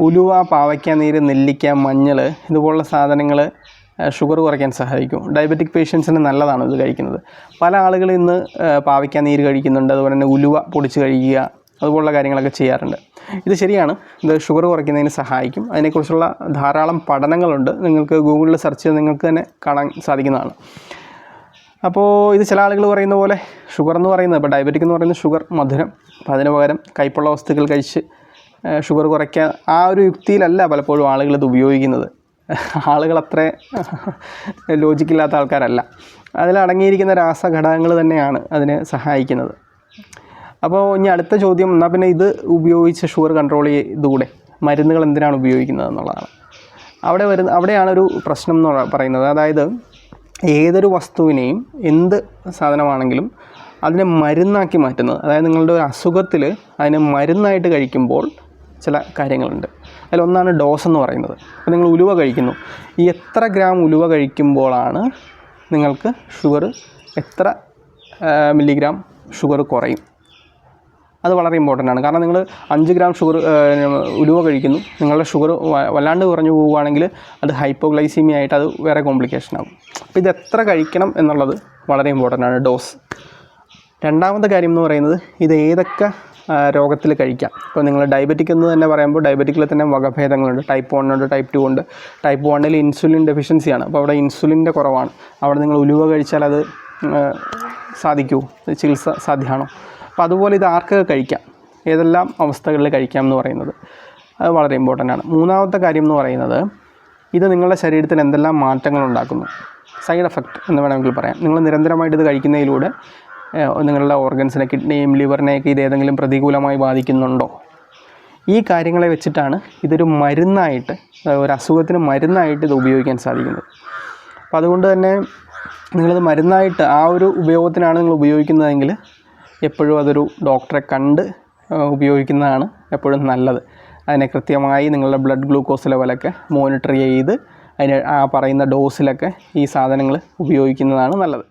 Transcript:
ഉലുവ പാവയ്ക്ക നീര് നെല്ലിക്ക മഞ്ഞൾ ഇതുപോലുള്ള സാധനങ്ങൾ ഷുഗർ കുറയ്ക്കാൻ സഹായിക്കും. ഡയബറ്റിക് പേഷ്യൻസിന് നല്ലതാണ് ഇത് കഴിക്കുന്നത്. പല ആളുകൾ ഇന്ന് പാവയ്ക്ക നീര് കഴിക്കുന്നുണ്ട് അതുപോലെ തന്നെ ഉലുവ പൊടിച്ച് കഴിക്കുക അതുപോലുള്ള കാര്യങ്ങളൊക്കെ ചെയ്യാറുണ്ട്. ഇത് ശരിയാണ്. ഇത് ഷുഗർ കുറയ്ക്കുന്നതിന് സഹായിക്കും. അതിനെക്കുറിച്ചുള്ള ധാരാളം പഠനങ്ങളുണ്ട്. നിങ്ങൾക്ക് ഗൂഗിളിൽ സെർച്ച് ചെയ്ത് നിങ്ങൾക്ക് തന്നെ കാണാൻ സാധിക്കുന്നതാണ്. അപ്പോൾ ഇത് ചില ആളുകൾ പറയുന്ന പോലെ ഷുഗർ എന്ന് പറയുന്നത് ഇപ്പോൾ ഡയബറ്റിക് എന്ന് പറയുന്നത് ഷുഗർ മധുരം. അപ്പോൾ അതിന് പകരം കയ്പുള്ള വസ്തുക്കൾ കഴിച്ച് ഷുഗർ കുറയ്ക്കാൻ ആ ഒരു യുക്തിയിലല്ല പലപ്പോഴും ആളുകൾ ഇത് ഉപയോഗിക്കുന്നത്. ആളുകൾ അത്ര ലോജിക്കില്ലാത്ത ആൾക്കാരല്ല. അതിലടങ്ങിയിരിക്കുന്ന രാസഘടകങ്ങൾ തന്നെയാണ് അതിനെ സഹായിക്കുന്നത്. അപ്പോൾ ഇനി അടുത്ത ചോദ്യം എന്നാൽ പിന്നെ ഇത് ഉപയോഗിച്ച് ഷുഗർ കൺട്രോൾ ചെയ്തുകൂടെ? മരുന്നുകൾ എന്തിനാണ് ഉപയോഗിക്കുന്നത് എന്നുള്ളതാണ്. അവിടെ വരുന്ന അവിടെയാണ് ഒരു പ്രശ്നം എന്ന് പറയുന്നത്. അതായത് ഏതൊരു വസ്തുവിനെയും എന്ത് സാധനമാണെങ്കിലും അതിനെ മരുന്നാക്കി മാറ്റുന്നത്. അതായത് നിങ്ങളുടെ ഒരു അസുഖത്തിൽ അതിനെ മരുന്നായിട്ട് കഴിക്കുമ്പോൾ ചില കാര്യങ്ങളുണ്ട്. അതിലൊന്നാണ് ഡോസ് എന്ന് പറയുന്നത്. അപ്പോൾ നിങ്ങൾ ഉലുവ കഴിക്കുന്നു. ഈ എത്ര ഗ്രാം ഉലുവ കഴിക്കുമ്പോഴാണ് നിങ്ങൾക്ക് ഷുഗർ എത്ര മില്ലിഗ്രാം ഷുഗർ കുറയും? അത് വളരെ ഇമ്പോർട്ടന്റ് ആണ്. കാരണം നിങ്ങൾ അഞ്ച് ഗ്രാം ഷുഗർ ഉലുവ കഴിക്കുന്നു. നിങ്ങളുടെ ഷുഗർ വല്ലാണ്ട് കുറഞ്ഞു പോവുകയാണെങ്കിൽ അത് ഹൈപ്പോഗ്ലൈസീമിയ ആയിട്ട് അത് വേറെ കോംപ്ലിക്കേഷൻ ആകും അപ്പോൾ ഇത് എത്ര കഴിക്കണം എന്നുള്ളത് വളരെ ഇമ്പോർട്ടന്റ് ആണ് ഡോസ് രണ്ടാമത്തെ കാര്യം എന്ന് പറയുന്നത് ഇത് ഏതൊക്കെ രോഗത്തിൽ കഴിക്കാം. ഇപ്പോൾ നിങ്ങൾ ഡയബറ്റിക് എന്ന് തന്നെ പറയുമ്പോൾ ഡയബറ്റിക്കിൽ തന്നെ വകഭേദങ്ങളുണ്ട്. ടൈപ്പ് വൺ ഉണ്ട് ടൈപ്പ് ടു ഉണ്ട്. ടൈപ്പ് വണ്ണിൽ ഇൻസുലിൻ ഡെഫിഷ്യൻസിയാണ് അപ്പോൾ അവിടെ ഇൻസുലിന്റെ കുറവാണ്. അവിടെ നിങ്ങൾ ഉലുവ കഴിച്ചാൽ അത് സാധിക്കുമോ ചികിത്സ സാധ്യമാണോ? അപ്പോൾ അതുപോലെ ഇത് ആർക്കൊക്കെ കഴിക്കാം? ഏതെല്ലാം അവസ്ഥകളിൽ കഴിക്കാം എന്ന് പറയുന്നത്? അത് വളരെ ഇമ്പോർട്ടന്റ് ആണ്. മൂന്നാമത്തെ കാര്യം എന്ന് പറയുന്നത് ഇത് നിങ്ങളുടെ ശരീരത്തിൽ എന്തെല്ലാം മാറ്റങ്ങൾ ഉണ്ടാക്കുന്നു? സൈഡ് എഫക്റ്റ് എന്ന് വേണമെങ്കിൽ പറയാം. നിങ്ങൾ നിരന്തരമായിട്ട് ഇത് കഴിക്കുന്നതിലൂടെ നിങ്ങളുടെ ഓർഗൻസിനെ കിഡ്നിയും ലിവറിനെയൊക്കെ ഇത് ഏതെങ്കിലും പ്രതികൂലമായി ബാധിക്കുന്നുണ്ടോ? ഈ കാര്യങ്ങളെ വെച്ചിട്ടാണ് ഇതൊരു മരുന്നായിട്ട് ഒരു അസുഖത്തിന് മരുന്നായിട്ട് ഇത് ഉപയോഗിക്കാൻ സാധിക്കുന്നത്. അപ്പോൾ അതുകൊണ്ട് തന്നെ നിങ്ങളിത് മരുന്നായിട്ട് ആ ഒരു ഉപയോഗത്തിനാണ് നിങ്ങൾ ഉപയോഗിക്കുന്നതെങ്കിൽ എപ്പോഴും അതൊരു ഡോക്ടറെ കണ്ട് ഉപയോഗിക്കുന്നതാണ് എപ്പോഴും നല്ലത്. അതിനെ കൃത്യമായി നിങ്ങളുടെ ബ്ലഡ് ഗ്ലൂക്കോസ് ലെവലൊക്കെ മോണിറ്റർ ചെയ്ത് അതിന് ആ പറയുന്ന ഡോസിലൊക്കെ ഈ സാധനങ്ങൾ ഉപയോഗിക്കുന്നതാണ് നല്ലത്.